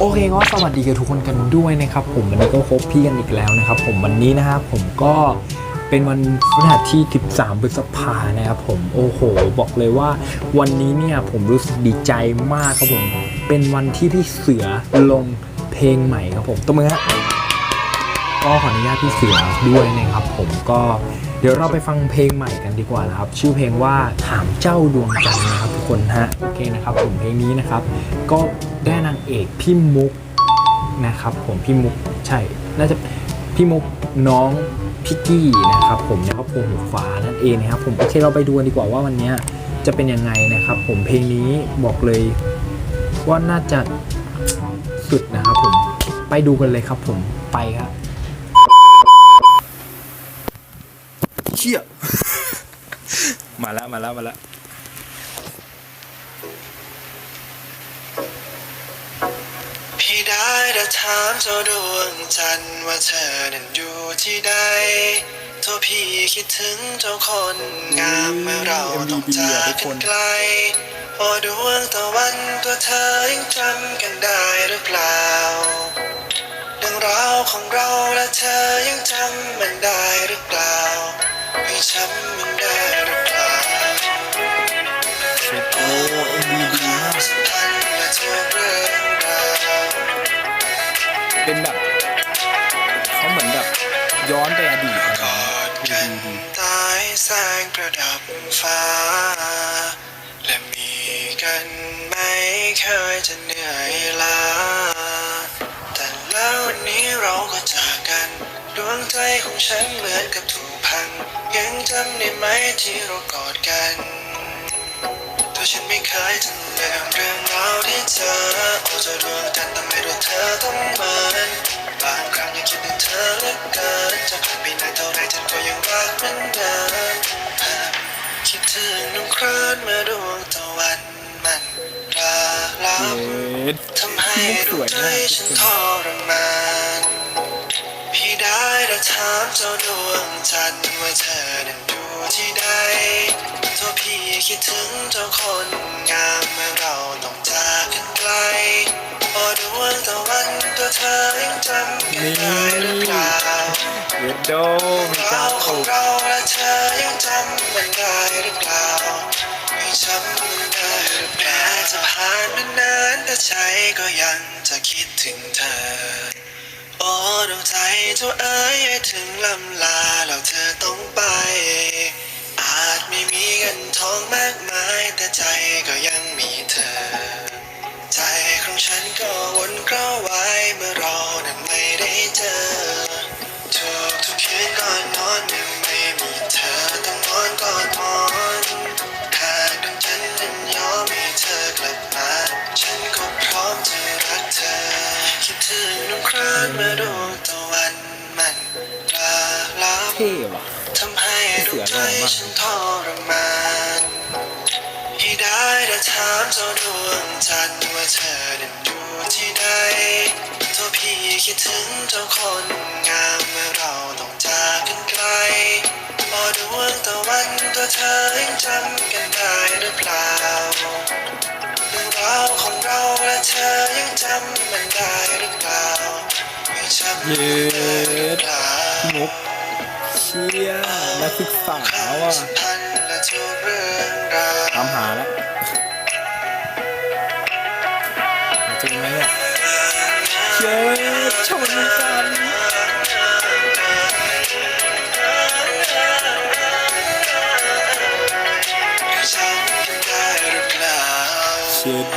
โอเคก็สวัสดีกับทุกคนกันด้วยนะครับผมวันนี้ก็พบพี่กันอีกแล้วนะครับผมวันนี้นะครับผมก็เป็นวันพฤหัสที่ 13พฤษภานะครับผมโอ้โห บอกเลยว่า วันนี้เนี่ยผมรู้สึกดีใจมากครับผม เป็นวันที่พี่เสือลงเพลงใหม่ครับผมตัวมือฮะ ก็ขออนุญาตพี่เสือด้วยนะครับผมก็เดี๋ยวเราไปฟังเพลงใหม่กันดีกว่านะครับ ชื่อเพลงว่าถามเจ้าดวงจันทร์นะครับทุกคนฮะโอเคนะครับผมเพลงนี้นะครับ ก็ได้นางเอกพี่มุกนะครับ ผมพี่มุกใช่น่าจะพี่มุกน้องพี่กี้นะครับผมในครอบครัวหูฟ้านั่นเองนะครับผมโอเคเราไปดูกันดีกว่าว่าวันนี้จะเป็นยังไงนะครับ ผมเพลงนี้บอกเลยว่าน่าจะสุดนะครับผมไปดูกันเลยครับผมไปครับ เชี่ย มาแล้วมาแล้วมาแล้วพี่ได้แต่ถามเจ้าดวงจันทร์ว่าเธอนั้นอยู่ที่ใดตัวพี่คิดถึงเจ้าคนงามเมื่อเราต้องจากกันไกลโอ้ดวงตะวันตัวเธอยังจำกันได้หรือเปล่าเรื่องราวของเราและเธอยังจ ย้อนไปอดีตนะกอดกันใต้แสงประดับฟ้า และมีกันไม่เคยจะเหนื่อยล้าแต่แล้ววันนี้เราก็จากกันดวงใจของฉันเหมือนกับถูกพัง ยังจำได้ไหมที่เรากอดกันตัวฉันไม่เคยจะลืมเรื่องราวที่เจอโอ้จะดวงจันทร์ทำไมตัวเธอต้องเหมือนบางครั้งยังคิดถึงเธอเหลือเกิน จะผ่านไปนานเท่าไรฉันก็ยังรักเหมือนเดิมคิดถึงน้ำครานเมื่อดวงตะวันมันลาลับทำให้ดวงใจฉันทรมานพี่ได้แต่ถามเจ้าดวงจันทร์ว่าเธอนั้นอยู่ที่ใดตัวพี่คิดถึงเจ้าคนงามเมื่อเราต้องจากกันไกลโอ้ดวงตะวันตัวเธอยังจำกันได้หรือเปล่า โดมีเราขอองเราและเธอยังจำมันได้หรือเปล่าไม่จำมันได้หรือเปล่าแม้จะผ่านมานานแต่ใจก็ยังจะคิดถึงเธอ โอ้ดวงใจเจ้าเอ๋ยถึงลำลาแล้วเธอต้องไป ถึงน้ำครานเมื่อดวงตะวันมันลาลับเท่ว่ะทำให้ดวงใจฉันทรมานพี่ได้แต่ถามเจ้าดวงจันทร์ว่าเธอนั้นอยู่ที่ใดตัวพี่คิดถึงเจ้าคนงามเมื่อเราต้องจากกันไกลโอ้ดวงตะวันตัวเธอยังจำกันได้หรือเปล่า เรื่องราวของเราและเธอยังจำมันได้หรือเปล่าไม่จำมันได้หรือเปล่ามุกเชี่ยนักศึกษาว่ะสัมพันธ์และทุกเรื่องราวตามหาแล้วจริงไหมเนี่ยเย้ชน เชโด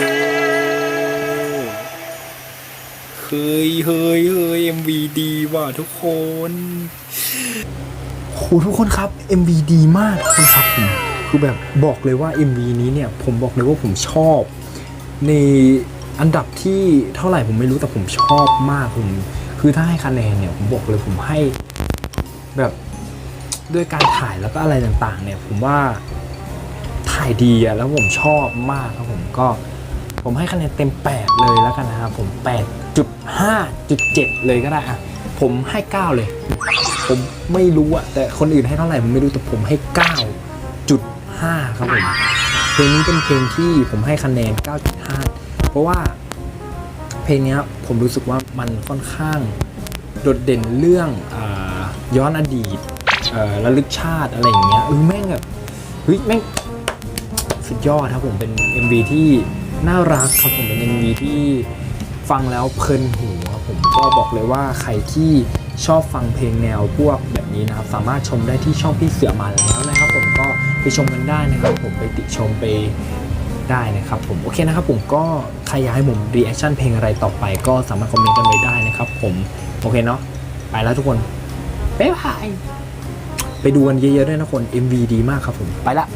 เฮ้ยเฮ้ยเฮ้ย MV ดีว่ะทุกคนโหทุกคนครับ MV ดีมากทุกคนครับผมคือแบบบอกเลยว่า MV นี้เนี่ย ผมบอกเลยว่าผมชอบ ในอันดับที่เท่าไหร่ผมไม่รู้แต่ผมชอบมากผมคือถ้าให้คะแนนเนี่ยผมบอกเลยผมให้แบบด้วยการถ่ายแล้วก็อะไรต่างๆ เนี่ย ผมว่าายดีอะแล้วผมชอบมากครับผมก็ผมให้คะแนนเต็ม 8 เลยแล้วกันนะครับผม 8.5.7 เลยก็ได้อะผมให้ 9 เลย ผมไม่รู้อะแต่คนอื่นให้เท่าไหร่ผมไม่รู้แต่ผมให้ 9.5 ครับผมเพลงนี้เป็นเพลงที่ผมให้คะแนน 9.5 เพราะว่าเพลงนี้ผมรู้สึกว่ามันค่อนข้างโดดเด่นเรื่องอย้อนอดีตระลึกชาติอะไรอย่างเงี้ยเออแม่งแบบเฮ้ยแม่ง สุดยอดครับผมเป็น MV ที่น่ารักครับผมเป็น MV ที่ฟังแล้วเพลินหูครับผมก็บอกเลยว่าใครที่ชอบฟังเพลงแนวพวกแบบนี้นะครับ สามารถชมได้ที่ช่องพี่เสือมาแล้วนะครับ ผมก็ไปชมกันได้นะครับ ผมไปติชมไปได้นะครับผมโอเคนะครับผมก็ใครอยากให้ผมรีแอคชั่นเพลงอะไรต่อไป ก็สามารถคอมเมนต์กันไว้ได้นะครับ ผมโอเคเนาะไปแล้วทุกคนบ๊ายบายไปดูกันเยอะๆด้วยนะคน MV ดีมากครับผมไปละ